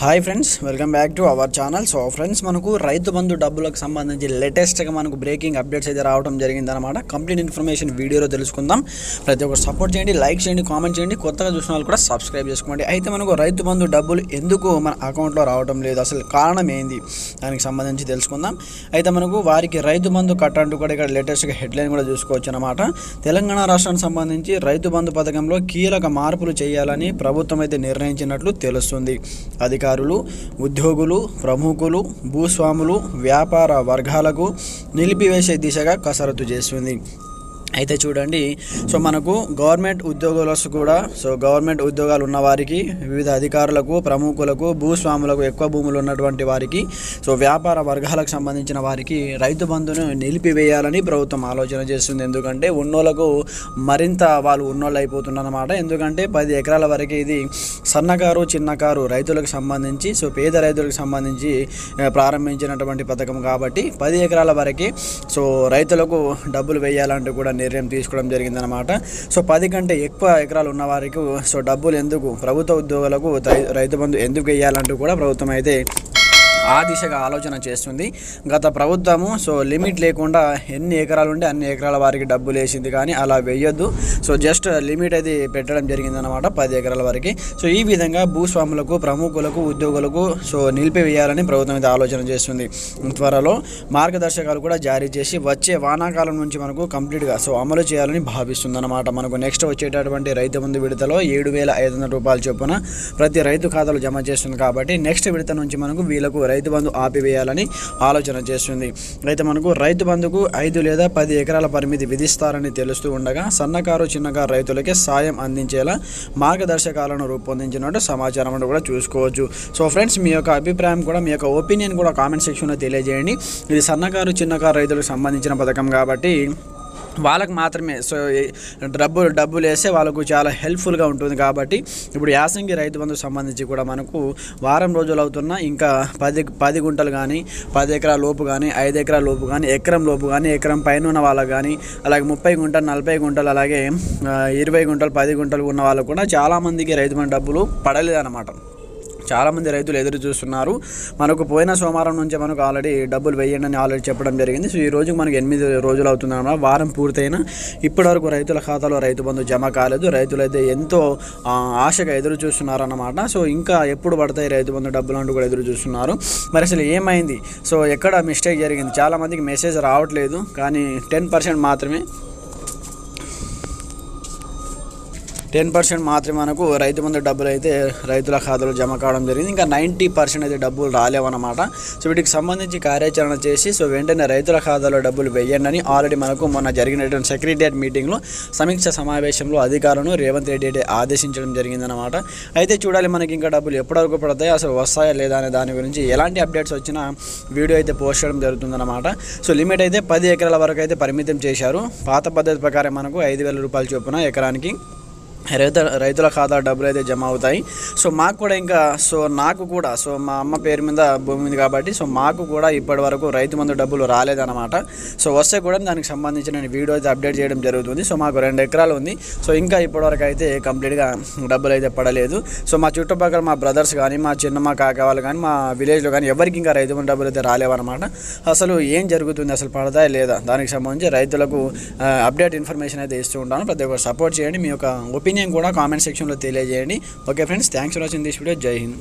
Hi friends welcome back to our channel so friends మనకు రైతు బంధు డబ్బులకు సంబంధించి లేటెస్ట్గా మనకు బ్రేకింగ్ అప్డేట్స్ అయితే రావడం జరిగిందనమాట కంప్లీట్ ఇన్ఫర్మేషన్ వీడియోలో తెలుసుకుందాం. ప్రతి ఒక్కరు సపోర్ట్ చేయండి లైక్ చేయండి కామెంట్ చేయండి. కొత్తగా చూసిన వాళ్ళు కూడా సబ్స్క్రైబ్ చేసుకోండి. అయితే మనకు రైతు బంధు డబ్బులు ఎందుకు మన అకౌంట్లో రావడం లేదు? అసలు కారణం ఏంది? దానికి సంబంధించి తెలుసుకుందాం. అయితే మనకు వారికి రైతు బంధు కట్ అంటూ కూడా ఇక్కడ లేటెస్ట్గా హెడ్లైన్ కూడా చూసుకోవచ్చు అనమాట తెలంగాణ రాష్ట్రానికి సంబంధించి రైతు బంధు పథకంలో కీలక మార్పులు చేయాలని ప్రభుత్వం అయితే నిర్ణయించినట్లు తెలుస్తుంది. అధికారులు ఉద్యోగులు ప్రముఖులు భూస్వాములు వ్యాపార వర్గాలకు నిలిపివేసే దిశగా కసరత్తు చేస్తుంది అయితే చూడండి సో మనకు గవర్నమెంట్ ఉద్యోగులకు కూడా సో గవర్నమెంట్ ఉద్యోగాలు ఉన్న వారికి వివిధ అధికారులకు ప్రముఖులకు భూస్వాములకు ఎక్కువ భూములు ఉన్నటువంటి వారికి సో వ్యాపార వర్గాలకు సంబంధించిన వారికి రైతు బంధును నిలిపివేయాలని ప్రభుత్వం ఆలోచన చేస్తుంది. ఎందుకంటే ఉన్నోళ్ళకు మరింత వాళ్ళు ఉన్నోళ్ళు అయిపోతున్నారన్నమాట. ఎందుకంటే పది ఎకరాల వరకు ఇది సన్నకారు చిన్నకారు రైతులకు సంబంధించి సో పేద రైతులకు సంబంధించి ప్రారంభించినటువంటి పథకం కాబట్టి పది ఎకరాల వరకే సో రైతులకు డబ్బులు వేయాలంటూ కూడా నిర్ణయం తీసుకోవడం జరిగిందనమాట సో పది కంటే ఎక్కువ ఎకరాలు ఉన్న వారికి సో డబ్బులు ఎందుకు ప్రభుత్వ ఉద్యోగులకు రై- రైతు బంధు ఎందుకు వేయాలంటూ కూడా ప్రభుత్వం అయితే ఆ దిశగా ఆలోచన చేస్తుంది. గత ప్రభుత్వము సో లిమిట్ లేకుండా ఎన్ని ఎకరాలు ఉంటే అన్ని ఎకరాల వారికి డబ్బులు వేసింది కానీ అలా వేయొద్దు. సో జస్ట్ లిమిట్ అది పెట్టడం జరిగిందనమాట పది ఎకరాల వరకు. సో ఈ విధంగా భూస్వాములకు ప్రముఖులకు ఉద్యోగులకు సో నిలిపివేయాలని ప్రభుత్వం అయితే ఆలోచన చేస్తుంది. త్వరలో మార్గదర్శకాలు కూడా జారీ చేసి వచ్చే వానాకాలం నుంచి మనకు కంప్లీట్గా సో అమలు చేయాలని భావిస్తుంది అనమాట మనకు నెక్స్ట్ వచ్చేటటువంటి రైతు బంధు విడతలో ఏడు వేల ఐదు వందల రూపాయల చొప్పున ప్రతి రైతు ఖాతాలో జమ చేస్తుంది కాబట్టి నెక్స్ట్ విడత నుంచి మనకు వీళ్ళకు రైతు బంధు ఆపివేయాలని ఆలోచన చేస్తుంది. అయితే మనకు రైతు బంధుకు ఐదు లేదా పది ఎకరాల పరిమితి విధిస్తారని తెలుస్తూ ఉండగా సన్నకారు చిన్నకారు రైతులకే సాయం అందించేలా మార్గదర్శకాలను రూపొందించినట్టు సమాచారం అంటూ కూడా చూసుకోవచ్చు. సో ఫ్రెండ్స్ మీ యొక్క అభిప్రాయం కూడా మీ యొక్క ఒపీనియన్ కూడా కామెంట్ సెక్షన్లో తెలియజేయండి. ఇది సన్నకారు చిన్నకారు రైతులకు సంబంధించిన పథకం కాబట్టి వాళ్ళకి మాత్రమే. సో డబ్బు డబ్బులు డబ్బులు వేస్తే వాళ్ళకు చాలా హెల్ప్ఫుల్గా ఉంటుంది కాబట్టి ఇప్పుడు యాసంగి రైతు బంధుకు సంబంధించి కూడా మనకు వారం రోజులు అవుతున్నా ఇంకా పది పది గుంటలు కానీ పది ఎకరాల లోపు కానీ ఐదు ఎకరాల లోపు కానీ ఎకరం లోపు కానీ ఎకరం పైన ఉన్న వాళ్ళకు కానీ అలాగే ముప్పై గుంటలు నలభై గుంటలు అలాగే ఇరవై గుంటలు పది గుంటలు ఉన్న వాళ్ళకు కూడా చాలామందికి రైతు బంధు డబ్బులు పడలేదన్నమాట. చాలామంది రైతులు ఎదురు చూస్తున్నారు. మనకు పోయిన సోమవారం నుంచే మనకు ఆల్రెడీ డబ్బులు వేయండి అని ఆల్రెడీ చెప్పడం జరిగింది. సో ఈ రోజు మనకు ఎనిమిది రోజులు అవుతుందన్నమాట వారం పూర్తయిన ఇప్పటివరకు రైతుల ఖాతాలో రైతు బంధు జమ కాలేదు. రైతులు అయితే ఎంతో ఆశగా ఎదురు చూస్తున్నారన్నమాట. సో ఇంకా ఎప్పుడు పడతాయి రైతు బంధు డబ్బులు అంటూ కూడా ఎదురు చూస్తున్నారు. మరి అసలు ఏమైంది? సో ఎక్కడ మిస్టేక్ జరిగింది? చాలామందికి మెసేజ్ రావట్లేదు. కానీ టెన్ పర్సెంట్ మాత్రమే టెన్ పర్సెంట్ మాత్రమే మనకు రైతు బంధు డబ్బులు అయితే రైతుల ఖాతాలో జమ కావడం జరిగింది. ఇంకా నైంటీ పర్సెంట్ అయితే డబ్బులు రాలేవన్నమాట. సో వీటికి సంబంధించి కార్యాచరణ చేసి సో వెంటనే రైతుల ఖాతాలో డబ్బులు వేయండి అని ఆల్రెడీ మనకు మొన్న జరిగినటువంటి సెక్రటరియట్ మీటింగ్లో సమీక్ష సమావేశంలో అధికారులను రేవంత్ రెడ్డి అయితే ఆదేశించడం జరిగిందనమాట అయితే చూడాలి మనకి ఇంకా డబ్బులు ఎప్పటివరకు పడతాయి అసలు వస్తాయా లేదా అనే దాని గురించి ఎలాంటి అప్డేట్స్ వచ్చినా వీడియో అయితే పోస్ట్ చేయడం జరుగుతుందన్నమాట. సో లిమిట్ అయితే పది ఎకరాల వరకు అయితే పరిమితం చేశారు. పాత పద్ధతి ప్రకారం మనకు ఐదు వేల రూపాయలు చొప్పున ఎకరానికి రైతు రైతుల ఖాతా డబ్బులు అయితే జమ అవుతాయి సో మాకు కూడా ఇంకా సో నాకు కూడా సో మా అమ్మ పేరు మీద భూమి ఉంది కాబట్టి సో మాకు కూడా ఇప్పటి వరకు రైతు మందు డబ్బులు రాలేదన్నమాట. సో వస్తే కూడా దానికి సంబంధించి నేను వీడియో అయితే అప్డేట్ చేయడం జరుగుతుంది. సో మాకు రెండు ఎకరాలు ఉంది. సో ఇంకా ఇప్పటివరకు అయితే కంప్లీట్గా డబ్బులు అయితే పడలేదు. సో మా చుట్టుపక్కల మా బ్రదర్స్ కానీ మా చిన్నమ్మ కాక వాళ్ళు కానీ మా విలేజ్లో కానీ ఎవరికి ఇంకా రైతు మందు డబ్బులు అయితే రాలేవన్నమాట. అసలు ఏం జరుగుతుంది? అసలు పడతాయి లేదా? దానికి సంబంధించి రైతులకు అప్డేట్ ఇన్ఫర్మేషన్ అయితే ఇస్తూ ఉంటాను ప్రతి ఒక్కరు సపోర్ట్ చేయండి. మీ యొక్క ఒపీనియన్ కూడా కామెంట్ సెక్షన్లో తెలియజేయండి. Okay friends thanks for watching this video జై హింద్